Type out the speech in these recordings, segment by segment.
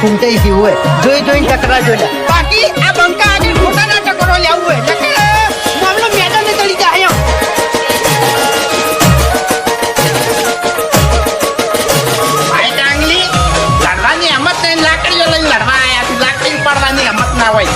ઘૂમટાઈ ગયું હોય. જોઈ જોઈને ટકરા જોડે બાકી આ બંકા આજે મોટાના ટકરો લેવું હોય. ટકરા મામલો મેદાને ચડી જાય ભાઈ ડાંગલી, લડવાની હિંમત નહીં. લાકડીઓ લઈને લડવા આવ્યા લાકડી પડવાની હિંમત ના હોય.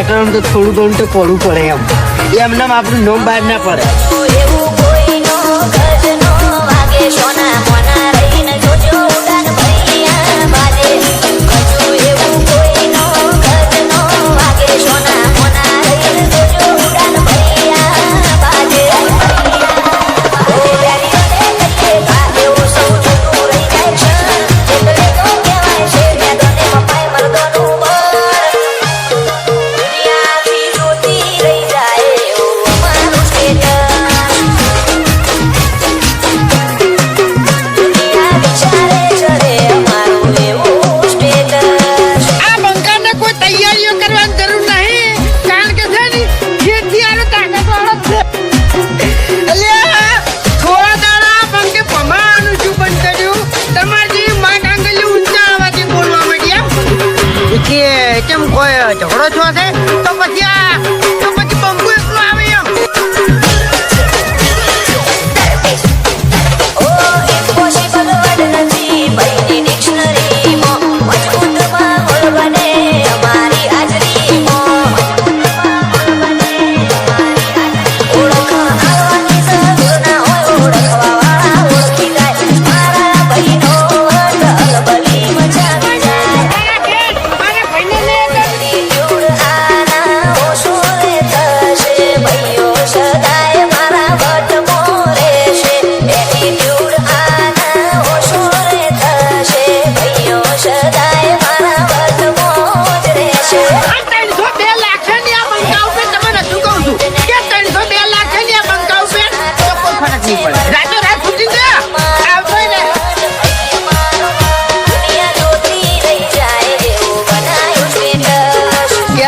મેટરનું તો થોડું ઘણું તો પડવું પડે એમ એમને આપણું નોમ બહાર ના પડે કે કેમ કોઈ ઝઘડો છો છે? તો પછી આ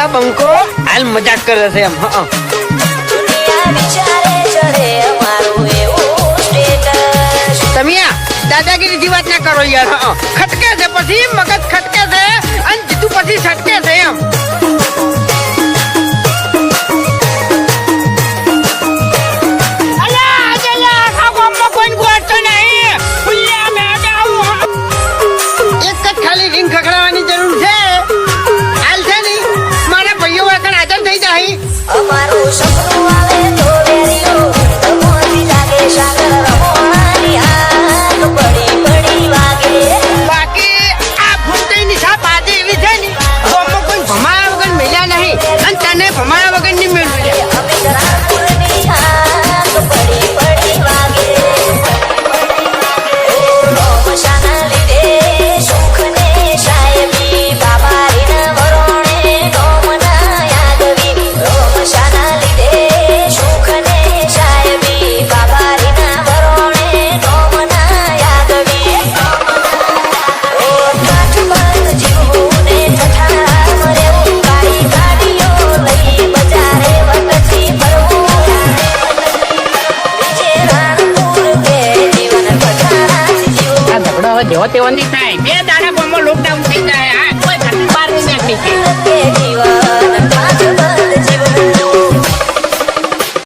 આ બંકો હાલ મજાક કરે છે એમ, હા. તમે દાદાગીરી થી વાત ના કરો યાર ખટકે છે પછી, મગજ ખટકે છે અને જીતું પછી છટકે છે એમ. હોતે ઓની થાય. બે દાડા બોમ્બો લોકડાઉન થઈ જાય. આ કોઈ ઘટના બહાર નીકળી